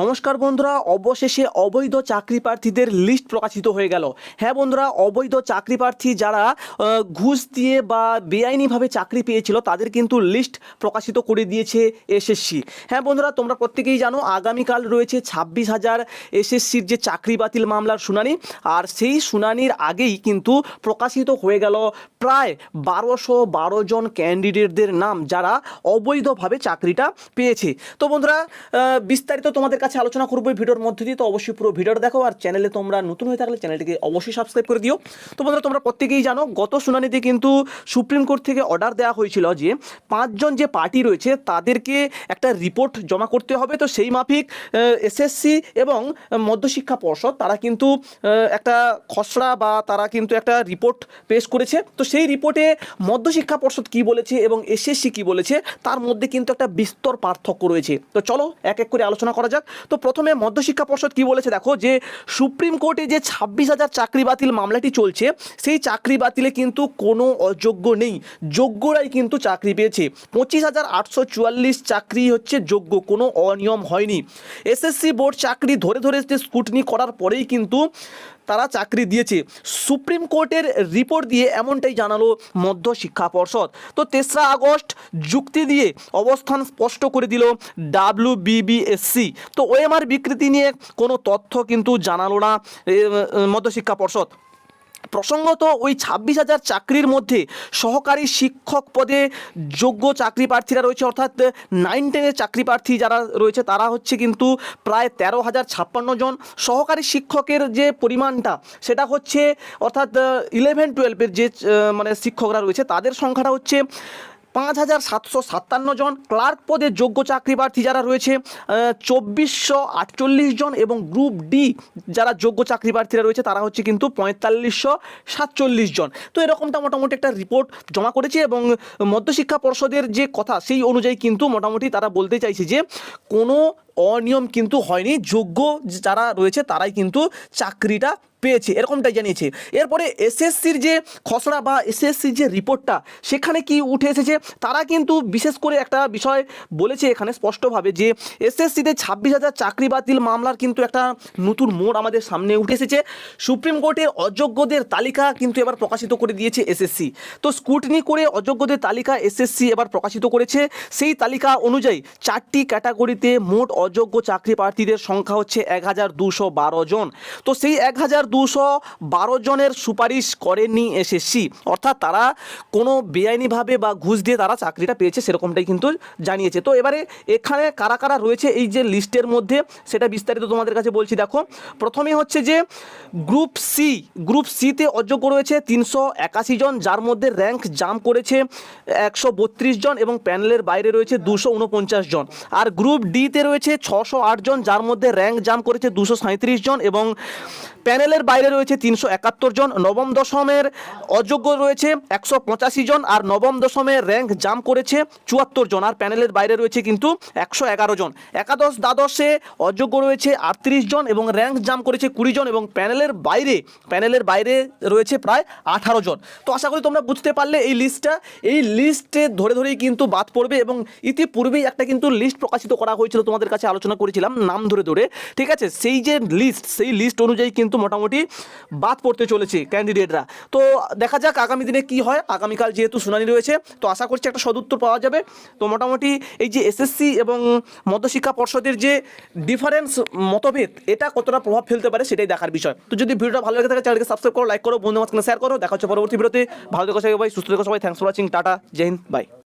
নমস্কার বন্ধুরা, অবশেষে অবৈধ চাকরি প্রার্থীদের লিস্ট প্রকাশিত হয়ে গেল। হ্যাঁ বন্ধুরা, অবৈধ চাকরি প্রার্থী যারা ঘুষ দিয়ে বা বেআইনিভাবে চাকরি পেয়েছিল, তাদের কিন্তু লিস্ট প্রকাশিত করে দিয়েছে এসএসসি হ্যাঁ বন্ধুরা, তোমরা প্রত্যেকেই জানো, আগামীকাল রয়েছে ছাব্বিশ হাজার এসএসসির যে চাকরি বাতিল মামলার শুনানি, আর সেই শুনানির আগেই কিন্তু প্রকাশিত হয়ে গেল প্রায় বারোশো বারো জন ক্যান্ডিডেটদের নাম, যারা অবৈধভাবে চাকরিটা পেয়েছে। তো বন্ধুরা বিস্তারিত তোমাদের কাছে আলোচনা করব এই ভিডিওর মধ্যে দিয়ে। তো অবশ্যই পুরো ভিডিওটা দেখো আর চ্যানেলে তোমরা নতুন হয়ে থাকলে চ্যানেলটিকে অবশ্যই সাবস্ক্রাইব করে দিও। তো বন্ধুরা, তোমরা প্রত্যেকেই জানো, গত শুনানিতে কিন্তু সুপ্রিম কোর্ট থেকে অর্ডার দেওয়া হয়েছিল যে পাঁচজন যে পার্টি রয়েছে, তাদেরকে একটা রিপোর্ট জমা করতে হবে। তো সেই মাফিক এসএসসি এবং মধ্যশিক্ষা পর্ষদ, তারা কিন্তু একটা খসড়া বা তারা কিন্তু একটা রিপোর্ট পেশ করেছে। তো সেই রিপোর্টে মধ্যশিক্ষা পর্ষদ কি বলেছে এবং এসএসসি কি বলেছে, তার মধ্যে কিন্তু একটা বিস্তর পার্থক্য রয়েছে। তো চলো, এক এক করে আলোচনা করা যাক। তো প্রথমে মধ্যশিক্ষা পর্ষদ কি বলেছে দেখো, যে সুপ্রিম কোর্টে যে ছাব্বিশ হাজার চাকরি বাতিল মামলাটি চলছে, সেই চাকরি বাতিলে কিন্তু কোনো অযোগ্য নেই। যোগ্যরাই কিন্তু চাকরি পেয়েছে। পঁচিশ হাজার আটশো চুয়াল্লিশ চাকরি হচ্ছে যোগ্য, কোনো অনিয়ম হয়নি। এসএসসি বোর্ড চাকরি ধরে ধরে যে স্কুটনি করার পরেই কিন্তু তারা চাকরি দিয়েছে। সুপ্রিম কোর্টের রিপোর্ট দিয়ে এমনটাই জানালো মধ্য শিক্ষা পর্ষদ। তো তেসরা আগস্ট যুক্তি দিয়ে অবস্থান স্পষ্ট করে দিল ডাব্লিউ বিবিএসসি তো ওএমআর বিকৃতি নিয়ে কোনো তথ্য কিন্তু জানালো না মধ্য মধ্যশিক্ষা পর্ষদ। প্রসঙ্গত ওই ছাব্বিশ হাজার চাকরির মধ্যে সহকারী শিক্ষক পদে যোগ্য চাকরি প্রার্থীরা রয়েছে। অর্থাৎ নাইন টেনের চাকরি প্রার্থী যারা রয়েছে, তারা হচ্ছে কিন্তু প্রায় তেরো হাজার ছাপ্পান্ন জন। সহকারী শিক্ষকের যে পরিমাণটা, সেটা হচ্ছে অর্থাৎ ইলেভেন টুয়েলভের যে মানে শিক্ষকরা রয়েছে, তাদের সংখ্যাটা হচ্ছে পাঁচ হাজার সাতশো সাতান্ন জন ক্লার্ক পদে যোগ্য চাকরি প্রার্থী যারা রয়েছে চব্বিশশো আটচল্লিশ জন এবং গ্রুপ ডি যারা যোগ্য চাকরি প্রার্থীরা রয়েছে, তারা হচ্ছে কিন্তু পঁয়তাল্লিশশো সাতচল্লিশ জন। তো এরকমটা মোটামুটি একটা রিপোর্ট জমা করেছে এবং মধ্যশিক্ষা পর্ষদের যে কথা, সেই অনুযায়ী কিন্তু মোটামুটি তারা বলতে চাইছে যে, কোনো অনিয়ম কিন্তু হয়নি। যোগ্য যারা রয়েছে, তারাই কিন্তু চাকরিটা পেয়েছে, এরকমটাই জানিয়েছে। এরপরে এসএসসির যে খসড়া বা এসএসসির যে রিপোর্টটা, সেখানে কি উঠে এসেছে? তারা কিন্তু বিশেষ করে একটা বিষয় বলেছে এখানে স্পষ্টভাবে যে এসএসসিতে ছাব্বিশ হাজার চাকরি বাতিল মামলার কিন্তু একটা নতুন মোড় আমাদের সামনে উঠে এসেছে। সুপ্রিম কোর্টের অযোগ্যদের তালিকা কিন্তু এবার প্রকাশিত করে দিয়েছে এসএসসি। তো স্কুটনি করে অযোগ্যদের তালিকা এসএসসি এবার প্রকাশিত করেছে। সেই তালিকা অনুযায়ী চারটি ক্যাটাগরিতে মোট অযোগ্য চাকরি প্রার্থীদের সংখ্যা হচ্ছে এক হাজার দুশো বারো জন। তো সেই এক হাজার দুশো বারো জনের সুপারিশ করেনি এসএসসি। অর্থাৎ তারা কোনো বেআইনিভাবে বা ঘুষ দিয়ে তারা চাকরিটা পেয়েছে সেরকমটাই কিন্তু জানিয়েছে। তো এবারে এখানে কারা কারা রয়েছে এই যে লিস্টের মধ্যে, সেটা বিস্তারিত তোমাদের কাছে বলছি। দেখো, প্রথমে হচ্ছে যে গ্রুপ সি, গ্রুপ সিতে অযোগ্য রয়েছে তিনশো একাশি জন, যার মধ্যে র্যাঙ্ক জাম করেছে একশো বত্রিশ জন এবং প্যানেলের বাইরে রয়েছে দুশো উনপঞ্চাশ জন। আর গ্রুপ ডিতে রয়েছে ছশো আট জন, যার মধ্যে র্যাঙ্ক জাম করেছে দুশো সাঁত্রিশ জন এবং প্যানেলের বাইরে রয়েছে তিনশো একাত্তর জন, নবম দশমের অযোগ্য রয়েছে একশো পঁচাশি জন আর নবম দশমের র্যাঙ্ক জাম করেছে চুয়াত্তর জন আর প্যানেলের বাইরে রয়েছে কিন্তু একশো এগারো জন। একাদশ দ্বাদশে অযোগ্য রয়েছে আটত্রিশ জন এবং র্যাঙ্ক জাম করেছে কুড়ি জন এবং প্যানেলের বাইরে প্যানেলের বাইরে রয়েছে প্রায় আঠারো জন। তো আশা করি তোমরা বুঝতে পারলে এই লিস্টটা এই লিস্টে ধরে ধরেই কিন্তু বাদ পড়বে এবং ইতিপূর্বেই একটা কিন্তু লিস্ট প্রকাশিত করা হয়েছিল তোমাদের কাছে আলোচনা করেছিলাম নাম ধরে ধরে। ঠিক আছে? সেই যে লিস্ট সেই লিস্ট অনুযায়ী কিন্তু মোটামুটি বাদ পড়তে চলেছে ক্যান্ডিডেটরা তো দেখা যাক আগামী দিনে কি হয়। আগামীকাল যেহেতু শুনানি রয়েছে, তো আশা করছি একটা সদুত্তর পাওয়া যাবে। তো মোটামুটি এই যে এসএসসি এবং মধ্যশিক্ষা পর্ষদের যে ডিফারেন্স মতভেদ, এটা কতটা প্রভাব ফেলতে পারে সেটাই দেখার বিষয়। তো যদি ভিডিওটা ভালো লাগে থাকে, চ্যানেলকে সাবস্ক্রাইব করো লাইক করো বন্ধু মাঝখানে শেয়ার করো। দেখা হচ্ছে পরবর্তী ভিডিওতে। ভালো থেকো সবাই সুস্থ থেকো সবাই। থ্যাংকস ফর ওয়াচিং টাটা, জয় হিন্দ বাই